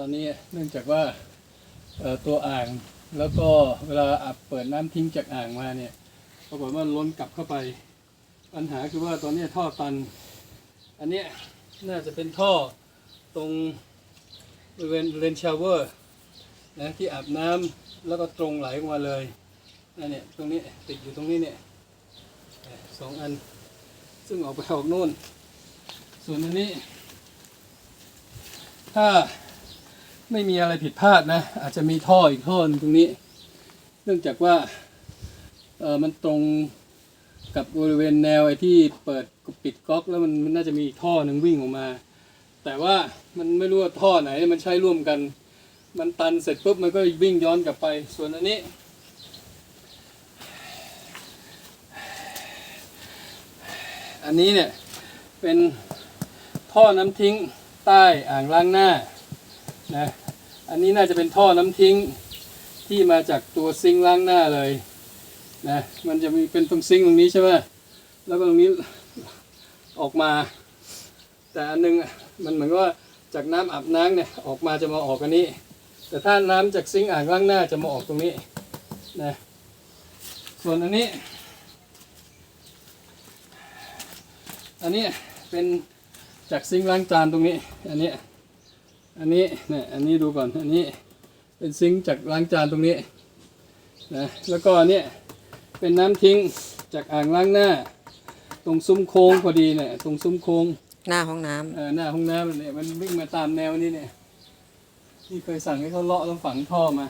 ตอนนี้เนื่องจากว่าตัวอ่างแล้วก็เวลาอับเปิดน้ำทิ้งจากอ่างมาเนี่ยปรากฏว่าล้นกลับเข้าไป ปัญหาคือว่าตอนนี้ท่อตัน อันนี้น่าจะเป็นท่อตรงบริเวณเรนชาวเวอร์นะที่อาบน้ำแล้วก็ตรงไหลออกมาเลยนั่นเนี่ยตรงนี้ติดอยู่ตรงนี้เนี่ยสองอัน ซึ่งออกไปออกนู่น ส่วนอันนี้ ถ้า ไม่มีอะไรผิดพลาดนะ อาจจะมีท่ออีกท่อนึงตรงนี้ เนื่องจากว่าเออมันตรงกับบริเวณแนวไอ้ที่เปิดปิดก๊อกแล้วมันมันน่าจะมีอีกท่อหนึ่งวิ่งออกมา แต่ว่ามันไม่รู้ว่าท่อไหนมันใช้ร่วมกัน มันตันเสร็จปุ๊บมันก็วิ่งย้อนกลับไป ส่วนอันนี้ อันนี้เนี่ยเป็นท่อน้ำทิ้งใต้อ่างล้างหน้า นะ อันนี้น่าจะเป็นท่อน้ำทิ้งที่มาจากตัวซิงล้างหน้าเลยนะ มันจะมีเป็นตรงซิงตรงนี้ใช่ไหมแล้วก็ตรงนี้ออกมา แต่อันนึงอะมันเหมือนว่าจากน้ำอาบน้ำเนี่ยออกมาจะมาออกอันนี้ แต่ถ้าน้ำจากซิงอ่างล้างหน้าจะมาออกตรงนี้นะส่วนอันนี้ อันนี้เป็นจากซิงล้างจานตรงนี้ อันนี้ อันนี้เนี่ยอันนี้ดูก่อนอันนี้เป็นซิงค์จากล้างจานตรงนี้นะแล้วก็อันนี้เป็นน้ำทิ้งจากอ่างล้างหน้า ตรงซุ้มโค้งพอดีเนี่ยตรงซุ้มโค้งหน้าห้องน้ำเออหน้าห้องน้ำเนี่ยมันวิ่งมาตามแนวนี้เนี่ยที่เคยสั่งให้เขาเลาะแล้วฝังท่อมา